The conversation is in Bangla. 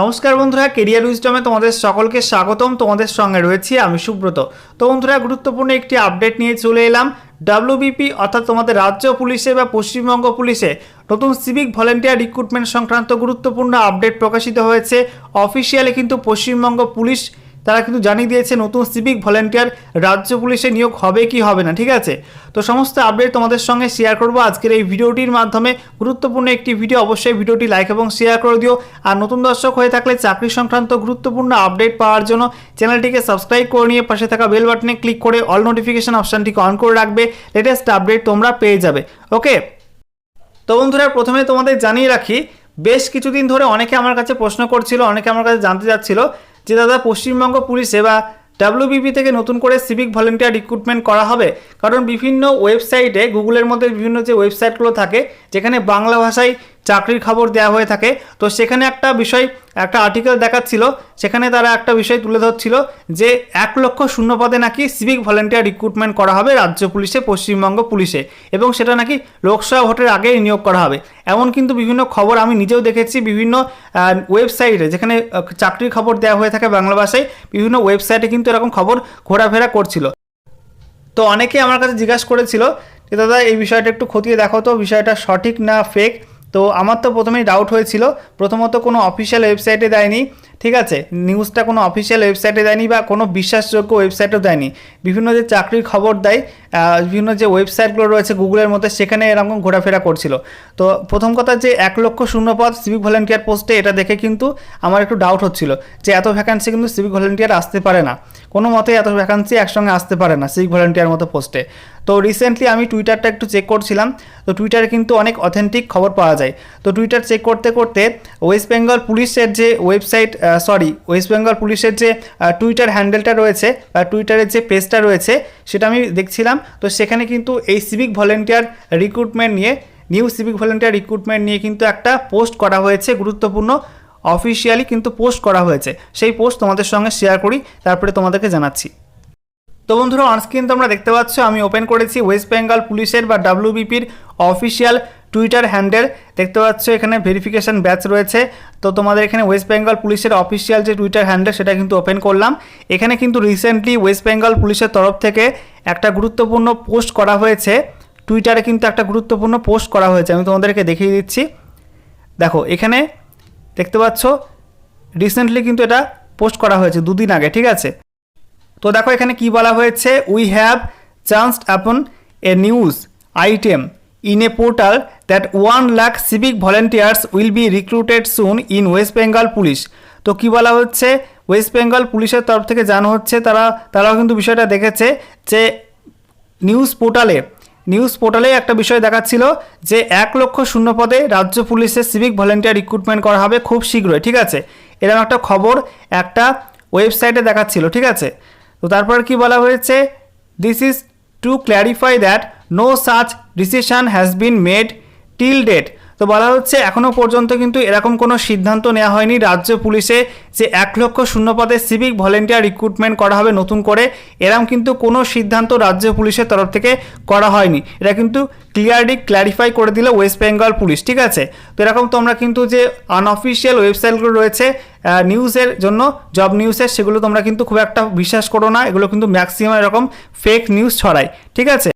নমস্কার বন্ধুরা কেরিয়ার উইজডমে তোমাদের সকলকে স্বাগতম। তোমাদের সঙ্গে রয়েছি আমি সুব্রত। তো বন্ধুরা, গুরুত্বপূর্ণ একটি আপডেট নিয়ে চলে এলাম। ডাব্লিউবিপি অর্থাৎ তোমাদের রাজ্য পুলিশে বা পশ্চিমবঙ্গ পুলিশে নতুন সিভিক ভলেন্টিয়ার রিক্রুটমেন্ট সংক্রান্ত গুরুত্বপূর্ণ আপডেট প্রকাশিত হয়েছে। অফিসিয়ালি কিন্তু পশ্চিমবঙ্গ পুলিশ তারা কিন্তু জানিয়ে দিয়েছে নতুন সিভিক ভলেন্টিয়ার রাজ্য পুলিশে নিয়োগ হবে কি হবে না, ঠিক আছে? তো সমস্ত আপডেট তোমাদের সঙ্গে শেয়ার করব। আজকের এই ভিডিওটির মাধ্যমে গুরুত্বপূর্ণ একটি ভিডিও অবশ্যই ভিডিওটি লাইক এবং শেয়ার করে দিও। আর নতুন দর্শক হয়ে থাকলে চাকরি সংক্রান্ত গুরুত্বপূর্ণ আপডেট পাওয়ার জন্য চ্যানেলটিকে সাবস্ক্রাইব করে নিয়ে পাশে থাকা বেল বাটনে ক্লিক করে অল নোটিফিকেশন অপশানটিকে অন করে রাখবে। লেটেস্ট আপডেট তোমরা পেয়ে যাবে। ওকে তো বন্ধুরা, প্রথমে তোমাদের জানিয়ে রাখি, বেশ কিছুদিন ধরে অনেকে আমার কাছে প্রশ্ন করছিল, অনেকে আমার কাছে জানতে চাচ্ছিল যে দাদা পশ্চিমবঙ্গ পুলিশে বা ডাব্লিউবিপি থেকে নতুন করে সিভিক ভলেন্টিয়ার রিক্রুটমেন্ট করা হবে, কারণ বিভিন্ন ওয়েবসাইটে গুগলের মধ্যে বিভিন্ন যে ওয়েবসাইটগুলো থাকে, যেখানে বাংলা ভাষায় চাকরির খবর দেওয়া হয়ে থাকে। তো সেখানে একটা বিষয়, একটা আর্টিকেল দেখাচ্ছিল, সেখানে তারা একটা বিষয় তুলে ধরছিল যে এক লক্ষ শূন্য পদে নাকি সিভিক ভলেন্টিয়ার রিক্রুটমেন্ট করা হবে রাজ্য পুলিশে, পশ্চিমবঙ্গ পুলিশে এবং সেটা নাকি লোকসভা ভোটের আগেই নিয়োগ করা হবে। এমন কিন্তু বিভিন্ন খবর আমি নিজেও দেখেছি, বিভিন্ন ওয়েবসাইটে যেখানে চাকরির খবর দেওয়া হয়ে থাকে বাংলা ভাষায়, বিভিন্ন ওয়েবসাইটে কিন্তু এরকম খবর ঘোরাফেরা করছিল। তো অনেকে আমার কাছে জিজ্ঞাসা করেছিল যে, দাদা, এই বিষয়টা একটু খতিয়ে দেখো তো, বিষয়টা সঠিক না ফেক তো আমার তো প্রথমেই ডাউট হয়েছিল। প্রথমত কোনো অফিসিয়াল ওয়েবসাইটে দেয়নি, ঠিক আছে? নিউজটা কোনো অফিসিয়াল ওয়েবসাইটে দেয়নি বা কোনো বিশ্বাসযোগ্য ওয়েবসাইটেও দেয়নি। বিভিন্ন যে চাকরির খবর দেয় বিভিন্ন যে ওয়েবসাইটগুলো রয়েছে গুগলের মধ্যে, সেখানে এরকম ঘোরাফেরা করছিল। তো প্রথম কথা যে এক লক্ষ শূন্য পদ সিভিক ভলেন্টিয়ার পোস্টে এটা দেখে কিন্তু আমার একটু ডাউট হচ্ছিল যে এত ভ্যাকান্সি কিন্তু সিভিক ভলেন্টিয়ার আসতে পারে না। কোনো মতে এত ভ্যাকান্সি একসঙ্গে আসতে পারে না সিভিক ভলেন্টিয়ার মতো পোস্টে তো রিসেন্টলি আমি টুইটারটা একটু চেক করছিলাম, তো টুইটারে কিন্তু অনেক অথেন্টিক খবর পাওয়া যায়। তো টুইটার চেক করতে করতে ওয়েস্ট বেঙ্গল পুলিশের যে ওয়েবসাইট সরি ওয়েস্ট বেঙ্গল পুলিশের যে টুইটার হ্যান্ডেলটা রয়েছে, বা টুইটারের যে পেজটা রয়েছে, সেটা আমি দেখছিলাম। তো সেখানে কিন্তু এই সিভিক ভলেন্টিয়ার রিক্রুটমেন্ট নিয়ে নিউ সিভিক ভলেন্টিয়ার রিক্রুটমেন্ট নিয়ে কিন্তু একটা পোস্ট করা হয়েছে গুরুত্বপূর্ণ। অফিসিয়ালি কিন্তু পোস্ট করা হয়েছে। সেই পোস্ট তোমাদের সঙ্গে শেয়ার করি, তারপরে তোমাদেরকে জানাচ্ছি। তো বন্ধুরা অনস্ক্রিন তোমরা দেখতে পাচ্ছ, আমি ওপেন করেছি ওয়েস্ট বেঙ্গল পুলিশের বা ডাব্লিউবিপির অফিসিয়াল টুইটার হ্যান্ডেল দেখতে পাচ্ছ, এখানে ভেরিফিকেশন ব্যাচ রয়েছে। তো তোমাদের এখানে ওয়েস্ট বেঙ্গল পুলিশের অফিসিয়াল যে টুইটার হ্যান্ডেল সেটা কিন্তু ওপেন করলাম। এখানে কিন্তু রিসেন্টলি ওয়েস্ট বেঙ্গল পুলিশের তরফ থেকে একটা গুরুত্বপূর্ণ পোস্ট করা হয়েছে। টুইটারে কিন্তু একটা গুরুত্বপূর্ণ পোস্ট করা হয়েছে, আমি তোমাদেরকে দেখিয়ে দিচ্ছি। দেখো, এখানে দেখতে পাচ্ছ? রিসেন্টলি কিন্তু এটা পোস্ট করা হয়েছে দুদিন আগে, ঠিক আছে? তো দেখো এখানে কি বলা হয়েছে? We have chanced upon a news item in a portal that one lakh civic volunteers will be recruited soon in West Bengal police তো কি বলা হচ্ছে? ওয়েস্ট বেঙ্গল পুলিশের তরফ থেকে জানা হচ্ছে, তারা, তারাও কিন্তু বিষয়টা দেখেছে যে নিউজ পোর্টালে নিউজ পোর্টালে একটা বিষয় দেখাচ্ছিল যে এক লক্ষ শূন্য পদে রাজ্য পুলিশের সিভিক ভলেন্টিয়ার রিক্রুটমেন্ট করা হবে খুব শীঘ্রই, ঠিক আছে? এরকম একটা খবর একটা ওয়েবসাইটে দেখাচ্ছিল, ঠিক আছে? তো তারপর কি বলা হয়েছে? This is to clarify that no such decision has been made till date তো বলা হচ্ছে এখনও পর্যন্ত কিন্তু এরকম কোনো সিদ্ধান্ত নেওয়া হয়নি। রাজ্য পুলিশে যে এক লক্ষ শূন্য পদে সিভিক ভলেন্টিয়ার রিক্রুটমেন্ট করা হবে নতুন করে এরকম কিন্তু কোনো সিদ্ধান্ত রাজ্য পুলিশের তরফ থেকে করা হয়নি। এটা কিন্তু ক্লিয়ারলি ক্ল্যারিফাই করে দিল ওয়েস্ট বেঙ্গল পুলিশ, ঠিক আছে? তো এরকম তোমরা কিন্তু যে আনঅফিসিয়াল ওয়েবসাইটগুলো রয়েছে নিউজের জন্য জব নিউজের সেগুলো তোমরা কিন্তু খুব একটা বিশ্বাস করো না। এগুলো কিন্তু ম্যাক্সিমাম এরকম ফেক নিউজ ছড়ায়, ঠিক আছে?